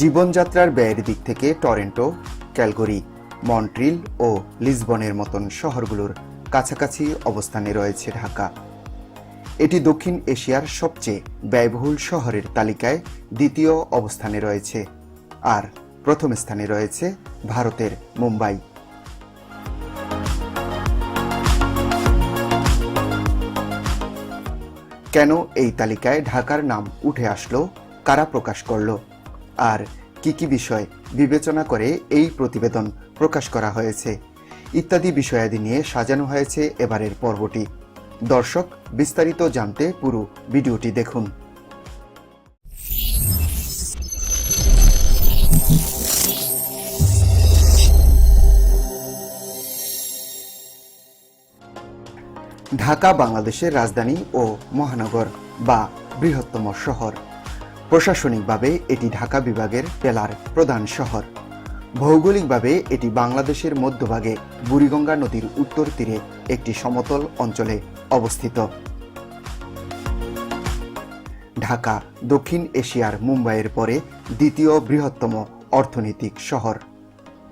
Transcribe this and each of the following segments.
জীবনযাত্রার ব্যয়ের দিক থেকে টরেন্টো, ক্যালগরি, মন্ট্রিল ও লিসবনের মতন শহরগুলোর কাছাকাছি অবস্থানে রয়েছে ঢাকা। এটি দক্ষিণ এশিয়ার সবচেয়ে ব্যয়বহুল শহরের তালিকায় দ্বিতীয় অবস্থানে রয়েছে আর প্রথম স্থানে রয়েছে ভারতের মুম্বাই। কেন এই তালিকায় ঢাকার নাম উঠে আসলো, কারা প্রকাশ করল? আর কি কি বিষয় বিবেচনা করে এই প্রতিবেদন প্রকাশ করা হয়েছে, ইত্যাদি বিষয়াদি নিয়ে সাজানো হয়েছে এবারের পর্বটি। দর্শক, বিস্তারিত জানতে পুরো ভিডিওটি দেখুন। ঢাকা, বাংলাদেশের রাজধানী ও মহানগর বা বৃহত্তম শহর। প্রশাসনিকভাবে এটি ঢাকা বিভাগের জেলার প্রধান শহর। ভৌগোলিকভাবে এটি বাংলাদেশের মধ্যভাগে বুড়িগঙ্গা নদীর উত্তর তীরে একটি সমতল অঞ্চলে অবস্থিত। ঢাকা, দক্ষিণ এশিয়ার মুম্বাইয়ের পরে দ্বিতীয় বৃহত্তম অর্থনৈতিক শহর।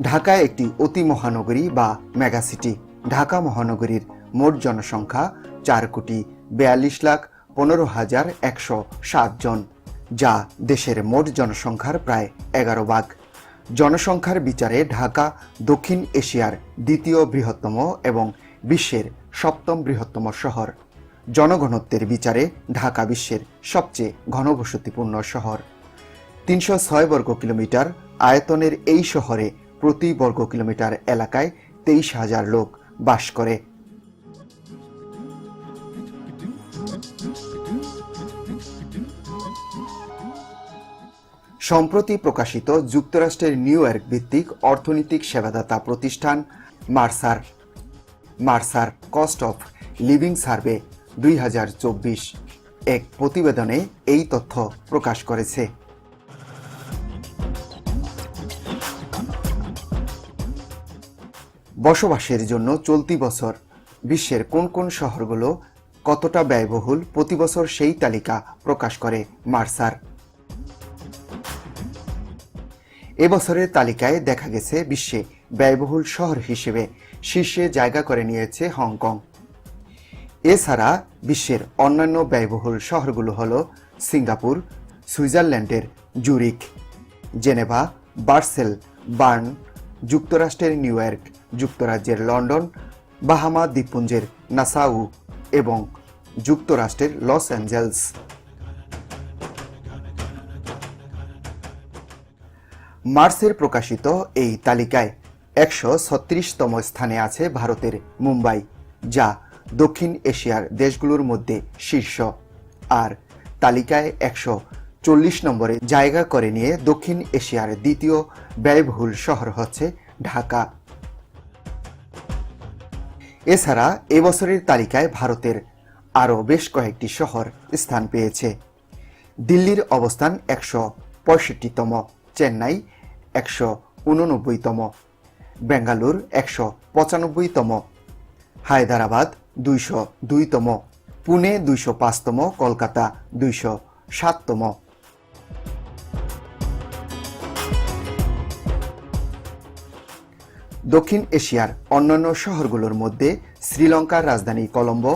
ঢাকা একটি অতি মহানগরী বা মেগাসিটি। ঢাকা মহানগরীর মোট জনসংখ্যা চার কোটি বিয়াল্লিশ লাখ পনেরো হাজার একশো সাত জন। যা দেশের মোট জনসংখ্যার প্রায় এগারো ভাগ। জনসংখ্যার বিচারে ঢাকা, দক্ষিণ এশিয়ার দ্বিতীয় বৃহত্তম এবং বিশ্বের সপ্তম বৃহত্তম শহর। জনঘনত্বের বিচারে ঢাকা বিশ্বের সবচেয়ে ঘনবসতিপূর্ণ শহর। তিনশো ছয় বর্গ কিলোমিটার আয়তনের এই শহরে প্রতি বর্গ কিলোমিটার এলাকায় তেইশ হাজার লোক বাস করে। সম্প্রতি প্রকাশিত যুক্তরাষ্ট্রের নিউ ইয়র্ক ভিত্তিক অর্থনৈতিক সেবাদাতা প্রতিষ্ঠান Mercer Mercer cost of living survey দুই এক প্রতিবেদনে এই তথ্য প্রকাশ করেছে। বসবাসের জন্য চলতি বছর বিশ্বের কোন কোন শহরগুলো কতটা ব্যয়বহুল প্রতি বছর সেই তালিকা প্রকাশ করে মার্সার। এবছরের তালিকায় দেখা গেছে বিশ্বে ব্যয়বহুল শহর হিসেবে শীর্ষে জায়গা করে নিয়েছে হংকং। এছাড়া বিশ্বের অন্যান্য ব্যয়বহুল শহরগুলো হল সিঙ্গাপুর, সুইজারল্যান্ডের জুরিক জেনেভা, বার্সেল, বার্ন, যুক্তরাষ্ট্রের নিউ ইয়র্ক, যুক্তরাজ্যের লন্ডন, বাহামা দ্বীপপুঞ্জের নাসাউ এবং যুক্তরাষ্ট্রের লস অ্যাঞ্জেলস। মার্চের প্রকাশিত এই তালিকায় একশো ছত্রিশতম স্থানে আছে ভারতের মুম্বাই, যা দক্ষিণ এশিয়ার দেশগুলোর মধ্যে শীর্ষ। আর তালিকায় একশো চল্লিশ নম্বরে জায়গা করে নিয়ে দক্ষিণ এশিয়ার দ্বিতীয় ব্যয়বহুল শহর হচ্ছে ঢাকা। এছাড়া এবছরের তালিকায় ভারতের আরও বেশ কয়েকটি শহর স্থান পেয়েছে। দিল্লির অবস্থান একশো পঁয়ষট্টিতম। চেন্নাই একশো উননব্বইতম বেঙ্গালুর একশো পঁচানব্বইতম, হায়দ্রাবাদ দুইশো দুইতম, পুনে দুইশো পাঁচতম, কলকাতা দুইশো সাততম। দক্ষিণ এশিয়ার অন্যান্য শহরগুলোর মধ্যে শ্রীলঙ্কার রাজধানী কলম্বো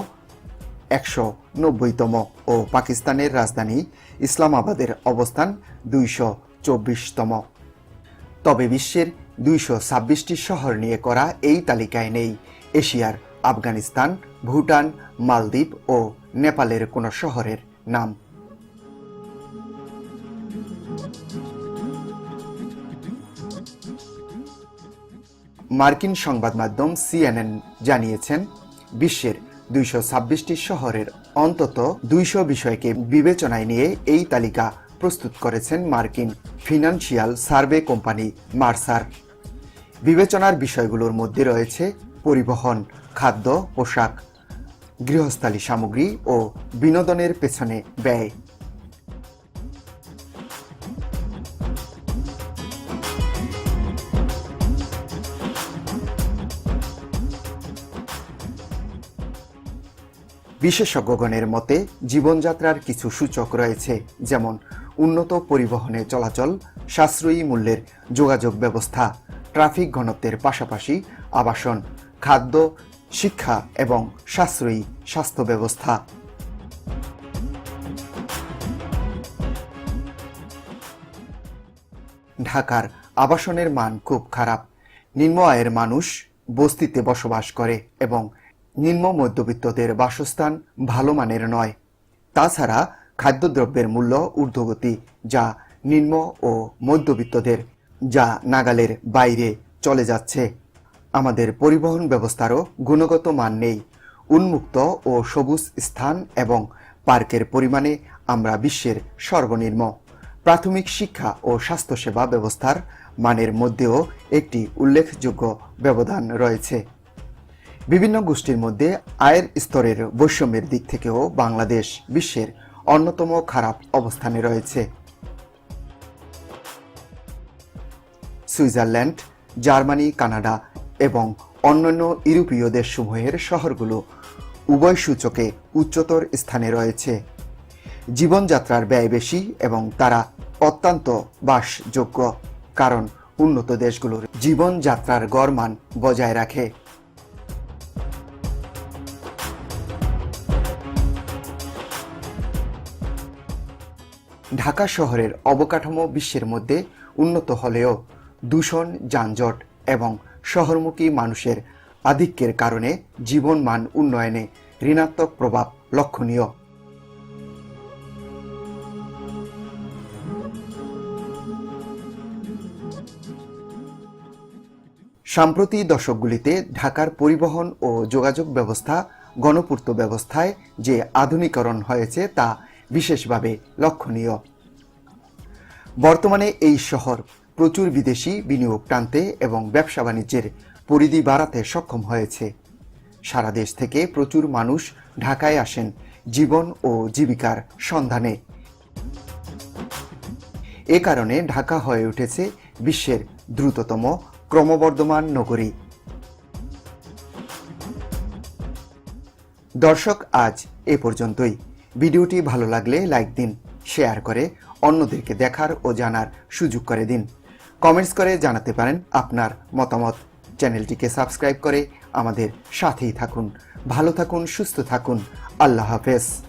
একশো নব্বইতম ও পাকিস্তানের রাজধানী ইসলামাবাদের অবস্থান দুইশো চব্বিশতম। তবে বিশ্বের দুইশো ছাব্বিশটি শহর নিয়ে করা এই তালিকায় নেই। এশিয়ার আফগানিস্তান, ভুটান, মালদ্বীপ ও নেপালের কোনো শহরের নাম। মার্কিন সংবাদ মাধ্যম সিএনএন জানিয়েছেন, বিশ্বের দুইশো ছাব্বিশটি শহরের অন্তত দুইশো বিষয়কে বিবেচনায় নিয়ে এই তালিকা প্রস্তুত করেছেন মার্কিন ফিনান্সিয়াল সার্ভে কোম্পানি মার্সার। বিবেচনার বিষয়গুলোর মধ্যে রয়েছে পরিবহন, খাদ্য, পোশাক, গৃহস্থালী সামগ্রী ও বিনোদনের পেছনে ব্যয়। বিশেষজ্ঞগণের মতে জীবনযাত্রার কিছু সূচক রয়েছে, যেমন উন্নত পরিবহনে চলাচল, সাশ্রয়ী মূল্যের যোগাযোগ ব্যবস্থা, ট্রাফিক ঘনত্বের পাশাপাশি আবাসন, খাদ্য, শিক্ষা এবং সাশ্রয়ী স্বাস্থ্য ব্যবস্থা। ঢাকার আবাসনের মান খুব খারাপ। নিম্ন আয়ের মানুষ বস্তিতে বসবাস করে এবং নিম্ন মধ্যবিত্তদের বাসস্থান ভালো মানের নয়। তাছাড়া খাদ্যদ্রব্যের মূল্য ঊর্ধ্বগতি যা নিম্ন ও মধ্যবিত্তদের, যা নাগালের বাইরে চলে যাচ্ছে। আমাদের পরিবহন ব্যবস্থারও গুণগত মান নেই। উন্মুক্ত ও সবুজ স্থান এবং পার্কের পরিমাণে আমরা বিশ্বের সর্বনিম্ন। প্রাথমিক শিক্ষা ও স্বাস্থ্যসেবা ব্যবস্থার মানের মধ্যেও একটি উল্লেখযোগ্য ব্যবধান রয়েছে। বিভিন্ন গোষ্ঠীর মধ্যে আয়ের স্তরের বৈষম্যের দিক থেকেও বাংলাদেশ বিশ্বের অন্যতম খারাপ অবস্থানে রয়েছে। সুইজারল্যান্ড, জার্মানি, কানাডা এবং অন্যান্য ইউরোপীয় দেশসমূহের শহরগুলো উভয় সূচকে উচ্চতর স্থানে রয়েছে। জীবনযাত্রার ব্যয় বেশি এবং তারা অত্যন্ত বাসযোগ্য, কারণ উন্নত দেশগুলোর জীবনযাত্রার গড়মান বজায় রাখে। ঢাকা শহরের অবকাঠামো বিশ্বের মধ্যে উন্নত হলেও দূষণ, যানজট এবং শহরমুখী মানুষের আধিক্যের কারণে জীবনমান উন্নয়নে ঋণাত্মক প্রভাব লক্ষণীয়। সাম্প্রতি দশকগুলিতে ঢাকার পরিবহন ও যোগাযোগ ব্যবস্থা, গণপূর্ত ব্যবস্থায় যে আধুনিকরণ হয়েছে তা বিশেষভাবে লক্ষণীয়। বর্তমানে এই শহর প্রচুর বিদেশি বিনিয়োগ টানতে এবং ব্যবসা বাণিজ্যের পরিধি বাড়াতে সক্ষম হয়েছে। সারা দেশ থেকে প্রচুর মানুষ ঢাকায় আসেন জীবন ও জীবিকার সন্ধানে। এ কারণে ঢাকা হয়ে উঠেছে বিশ্বের দ্রুততম ক্রমবর্ধমান নগরী। দর্শক, আজ এ পর্যন্তই। ভিডিওটি ভালো লাগলে লাইক দিন, শেয়ার করে অন্যদেরকে দেখার ও জানার সুযোগ করে দিন। কমেন্টস করে জানাতে পারেন আপনার মতামত। চ্যানেলটিকে সাবস্ক্রাইব করে আমাদের সাথেই থাকুন। ভালো থাকুন, সুস্থ থাকুন। আল্লাহ হাফেজ।